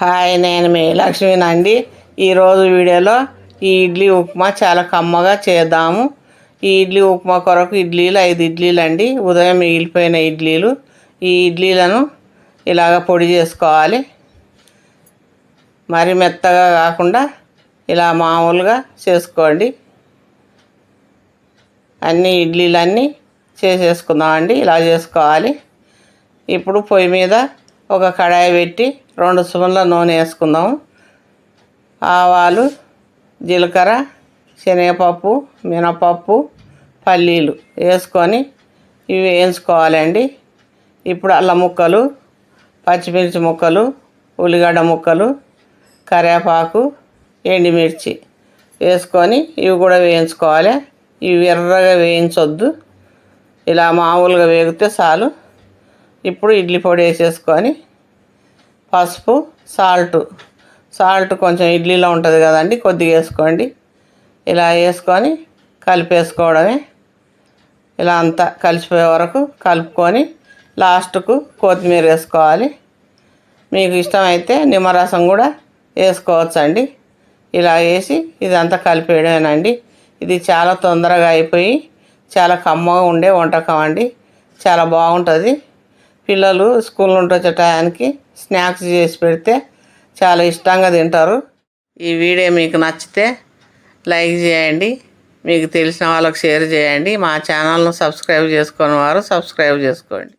Hi నేను మీ లక్ష్మీనండి ఈరోజు వీడియోలో ఈ ఇడ్లీ ఉప్మా చాలా కమ్మగా చేద్దాము. ఈ ఇడ్లీ ఉప్మా కొరకు ఇడ్లీలు ఐదు ఇడ్లీలు అండి. ఉదయం మిగిలిపోయిన ఇడ్లీలు. ఈ ఇడ్లీలను ఇలాగ పొడి చేసుకోవాలి. మరి మెత్తగా కాకుండా ఇలా మామూలుగా చేసుకోండి. అన్ని ఇడ్లీలన్నీ చేసేసుకుందామండి. ఇలా చేసుకోవాలి. ఇప్పుడు పొయ్యి మీద ఒక కడాయి పెట్టి రెండు స్పూన్ల నూనె వేసుకుందాము ఆవాలు జీలకర్ర శనగపప్పు మినపప్పు పల్లీలు వేసుకొని ఇవి వేయించుకోవాలండి. ఇప్పుడు అల్లం ముక్కలు పచ్చిమిర్చి ముక్కలు ఉల్లిగడ్డ ముక్కలు కరివేపాకు ఎండుమిర్చి వేసుకొని ఇవి కూడా వేయించుకోవాలి. ఇవి ఎర్రగా వేయించొద్దు. ఇలా మామూలుగా వేగితే చాలు. ఇప్పుడు ఇడ్లీ పొడి వేసేసుకొని పసుపు సాల్ట్. సాల్ట్ కొంచెం ఇడ్లీలో ఉంటుంది కదండి కొద్దిగా వేసుకోండి. ఇలా వేసుకొని కలిపేసుకోవడమే. ఇలా అంతా కలిసిపోయే వరకు కలుపుకొని లాస్ట్కు కొత్తిమీర వేసుకోవాలి. మీకు ఇష్టమైతే నిమ్మరసం కూడా వేసుకోవచ్చండి. ఇలా వేసి ఇదంతా కలిపేయడమేనండి. ఇది చాలా తొందరగా అయిపోయి చాలా కమ్మగా ఉండే వంటకం అండి. చాలా బాగుంటుంది. పిల్లలు స్కూల్ నుండి వచ్చే టయానికి స్నాక్స్ చేసి పెడితే చాలా ఇష్టంగా తింటారు. ఈ వీడియో మీకు నచ్చితే లైక్ చేయండి. మీకు తెలిసిన వాళ్ళకి షేర్ చేయండి. మా ఛానల్ను సబ్స్క్రైబ్ చేసుకుని వారు సబ్స్క్రైబ్ చేసుకోండి.